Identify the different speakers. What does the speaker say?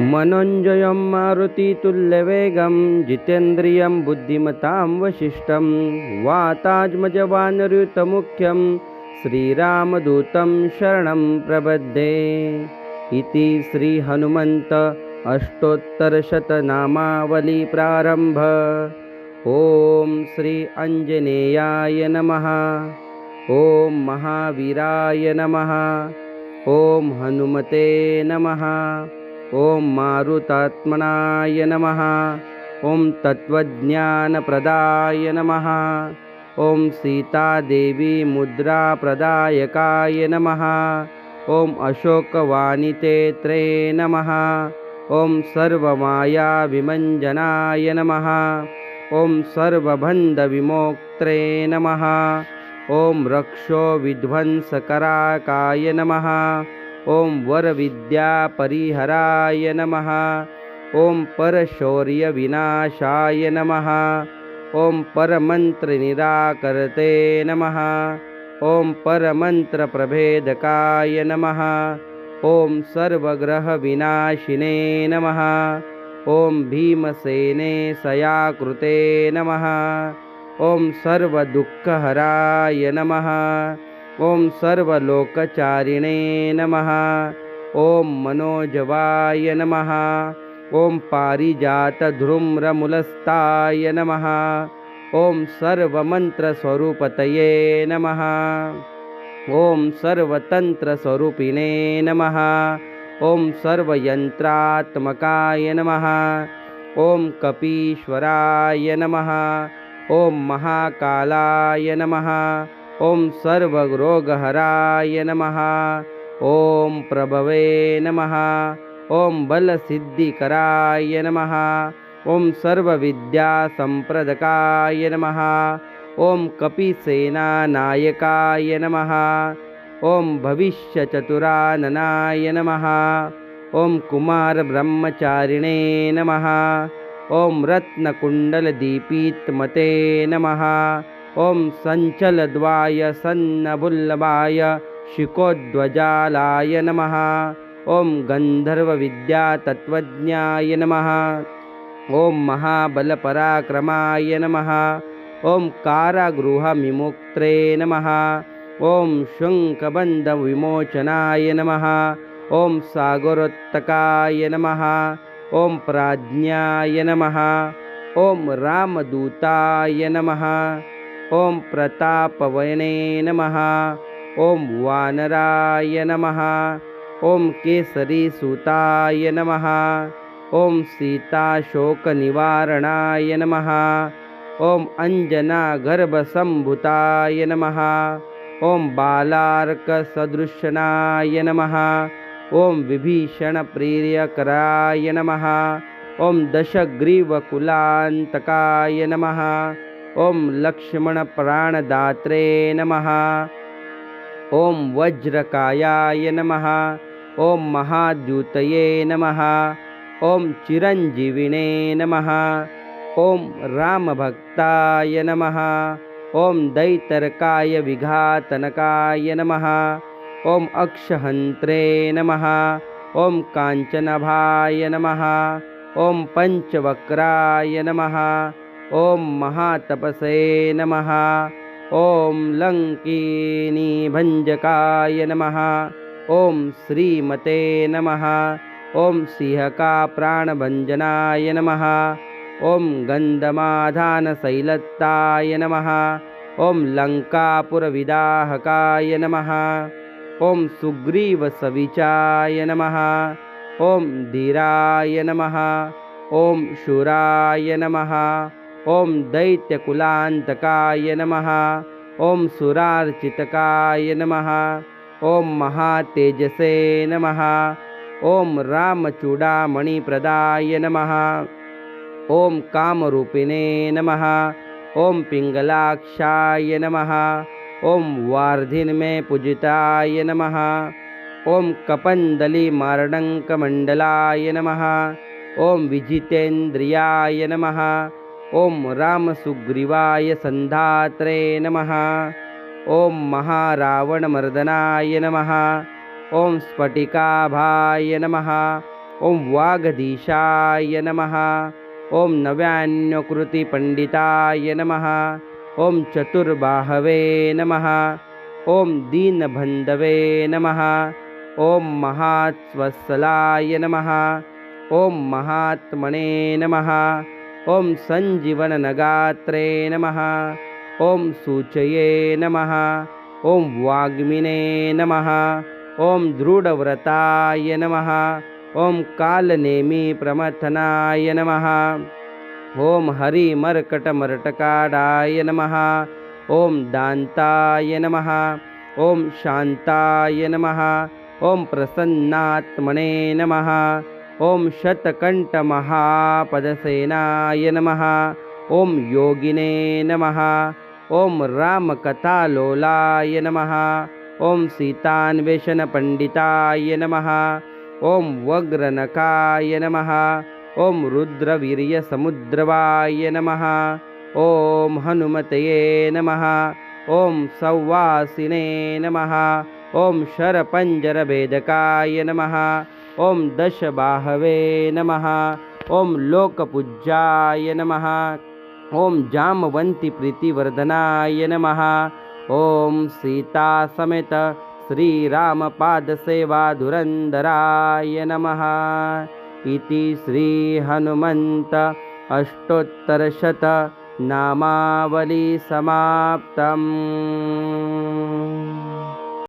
Speaker 1: मनोञ्जयं मारुतितुल्यवेगं जितेन्द्रियं बुद्धिमतां वसिष्ठं वातात्मजवानरुतमुख्यं श्रीरामदूतं शरणं प्रबद्धे। इति श्रीहनुमन्त अष्टोत्तरशतनामावलिप्रारम्भ ॐ श्री अञ्जनेयाय नमः। ॐ महावीराय नमः। ॐ हनुमते नमः ॐ मारुतात्मनाय नमः। ॐ तत्त्वज्ञानप्रदाय नमः। ॐ सीतादेवीमुद्राप्रदायकाय नमः। ॐ अशोकवाणितेत्रे नमः। ॐ सर्वमायाविमञ्जनाय नमः। ॐ सर्वबन्धविमोक्त्रे नमः। ॐ रक्षोविध्वंसकराकाय नमः ॐ वरविद्यापरिहराय नमः। ॐ परशौर्यविनाशाय नमः। ॐ परमन्त्रनिराकरते नमः। ॐ परमन्त्रप्रभेदकाय नमः। ॐ सर्वग्रहविनाशिने नमः। ॐ भीमसेने सयाकृते नमः। ॐ सर्वदुःखहराय नमः ॐ सर्वलोकचारिणे नमः। ॐ मनोजवाय नमः। ॐ पारिजातधृम्रमुलस्ताय नमः। ॐ सर्वमन्त्रस्वरूपतये नमः। ॐ सर्वतन्त्रस्वरूपिणे नमः। ॐ सर्वयन्त्रात्मकाय नमः। ॐ कपीश्वराय नमः। ॐ महाकालाय नमः ॐ सर्वरोगहराय नमः। ॐ प्रभवे नमः। ॐ बलसिद्धिकराय नमः। ॐ सर्वविद्यासम्प्रदकाय नमः। ॐ कपिसेनानायकाय नमः। ॐ भविष्यचतुराननाय नमः। ॐ कुमारब्रह्मचारिणे नमः। ॐ रत्नकुण्डलदीपीत्मते नमः ॐ सञ्चलद्वाय सन्नबुल्लभाय शिकोध्वजालाय नमः। ॐ गन्धर्वविद्यातत्त्वज्ञाय नमः। ॐ महाबलपराक्रमाय नमः। ॐ कारागृहविमुक्त्रे नमः। ॐ शुङ्कबन्धविमोचनाय नमः। ॐ सागरोत्तकाय नमः। ॐ प्राज्ञाय नमः। ॐ रामदूताय नमः ॐ प्रतापवने नमः। ॐ वानराय नमः। ॐ केसरीसूताय नमः। ॐ सीताशोकनिवारणाय नमः। ॐ अञ्जनागर्भसम्भुताय नमः। ॐ बालार्कसदृशनाय नमः। ॐ विभीषणप्रियकराय नमः। ॐ दशग्रीवकुलान्तकाय नमः ॐ लक्ष्मणप्राणदात्रे नमः। ॐ वज्रकायाय नमः। ॐ महाद्युतये नमः। ॐ चिरञ्जीविने नमः। ॐ रामभक्ताय नमः। ॐ दैतरकाय विघातनकाय नमः। ॐ अक्षहन्त्रे नमः। ॐ काञ्चनभाय नमः। ॐ पञ्चवक्राय नमः ॐ महातपसे नमः। ॐ लङ्किनीभञ्जकाय नमः। ॐ श्रीमते नमः। ॐ सिंहकाप्राणभञ्जनाय नमः। ॐ गन्धमाधानशैलत्ताय नमः। ॐ लङ्कापुरविदाहकाय नमः। ॐ सुग्रीवसविचाय नमः। ॐ धीराय नमः। ॐ शूराय नमः ॐ दैत्यकुलान्तकाय नमः। ॐ सुरार्चितकाय नमः। ॐ महातेजसे नमः। ॐ रामचूडामणिप्रदाय नमः। ॐ कामरूपिणे नमः। ॐ पिङ्गलाक्षाय नमः। ॐ वार्धिन्मे पूजिताय नमः। ॐ कपन्दलिमार्णङ्कमण्डलाय नमः। ॐ विजितेन्द्रियाय नमः ॐ रामसुग्रीवाय सन्धात्रे नमः। ॐ महारावणमर्दनाय नमः। ॐ स्फटिकाभाय नमः। ॐ वागधीशाय नमः। ॐ नव्यान्यकृतिपण्डिताय नमः। ॐ चतुर्बाहवे नमः। ॐ दीनबन्धवे नमः। ॐ महात्स्वत्सलाय नमः। ॐ महात्मने नमः ॐ सञ्जीवननगात्रे नमः। ॐ सूचये नमः। ॐ वाग्मिने नमः। ॐ दृढव्रताय नमः। ॐ कालनेमिप्रमथनाय नमः। ॐ हरिमर्कटमर्टकाडाय नमः। ॐ दान्ताय नमः। ॐ शान्ताय नमः। ॐ प्रसन्नात्मने नमः ॐ शतकण्ठमहापदसेनाय नमः। ॐ योगिने नमः। ॐ रामकथालोलाय नमः। ॐ सीतान्वेषणपण्डिताय नमः। ॐ वग्रनकाय नमः। ॐ रुद्रवीर्यसमुद्रवाय नमः। ॐ हनुमतये नमः। ॐ सौवासिने नमः। ॐ शरपञ्जरभेदकाय नमः ॐ दशबाहवे नमः ॐ लोकपूज्याय नमः ॐ जामवन्तिप्रीतिवर्धनाय नमः ॐ सीतासमेत श्रीरामपादसेवाधुरन्धराय नमः। इति श्रीहनुमन्त अष्टोत्तरशतनामावली समाप्तम्